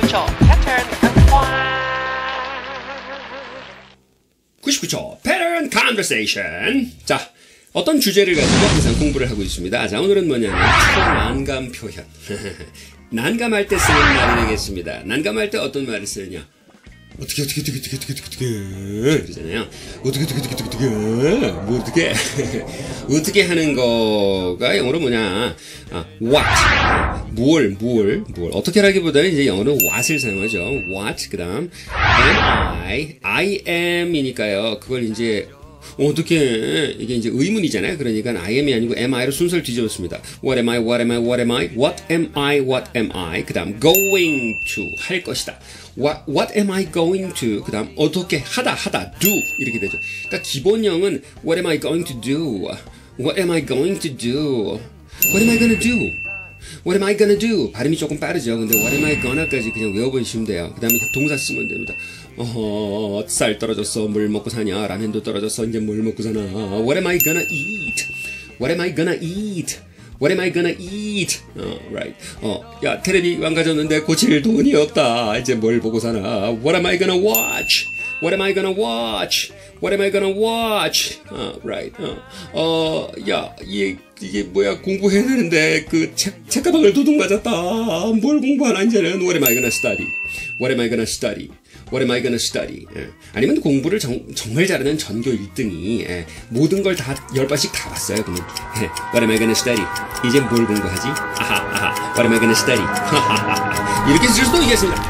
99초 패턴 강화. 99초 Pattern Conversation. 자 어떤 주제를 가지고 항상 공부를 하고 있습니다. 자 오늘은 뭐냐면 추적 난감 표현. 난감할 때 쓰는 말을 내겠습니다. 난감할 때 어떤 말을 쓰느냐 어떻게 어떻게 어떻게 어떻게 어떻게 어떻게 그러잖아요. 어떻게 어떻게 어떻게 어떻게 뭐 어떻게. 어떻게 하는 거가 영어로 뭐냐. 아, what. 뭘 뭘 뭘 어떻게라기보다는 이제 영어로 what을 사용하죠. what 그다음 am I I am이니까요. 그걸 이제 어떻게 이게 이제 의문이잖아요. 그러니까 I am이 아니고 am I로 순서를 뒤집었습니다. What am I? What am I? What am I? What am I? What am I? 그다음 going to 할 것이다. What What am I going to? 그 다음 어떻게 하다 하다 do 이렇게 되죠. 그러니까 기본형은 What am I going to do? What am I going to do? What am I gonna do? What am I gonna do? 발음이 조금 빠르죠. 근데 what am I gonna까지 그냥 외워보시면 돼요. 그 다음에 동사 쓰면 됩니다. 어허, 쌀 떨어졌어. 뭘 먹고 사냐? 라면도 떨어졌어. 이제 뭘 먹고 사나? What am I gonna eat? What am I gonna eat? What am I gonna eat? 어, right. 어, 야, 테레비 망가졌는데 고칠 돈이 없다. 이제 뭘 보고 사나? What am I gonna watch? What am I gonna watch? What am I gonna watch? 어, right. 어, 어, 야, 이게, 이게 뭐야, 공부해야 되는데, 그, 책, 책가방을 도둑 맞았다. 뭘 공부하나, 이제는. What am I gonna study? What am I gonna study? What am I gonna study? 예. 아니면 공부를 정, 정말 잘하는 전교 1등이, 예. 모든 걸 다, 열 번씩 다 봤어요, 그러면. 예. What am I gonna study? 이제 뭘 공부하지? 아하, 아하. What am I gonna study? 하하하. 이렇게 쓸 수도 있겠습니다.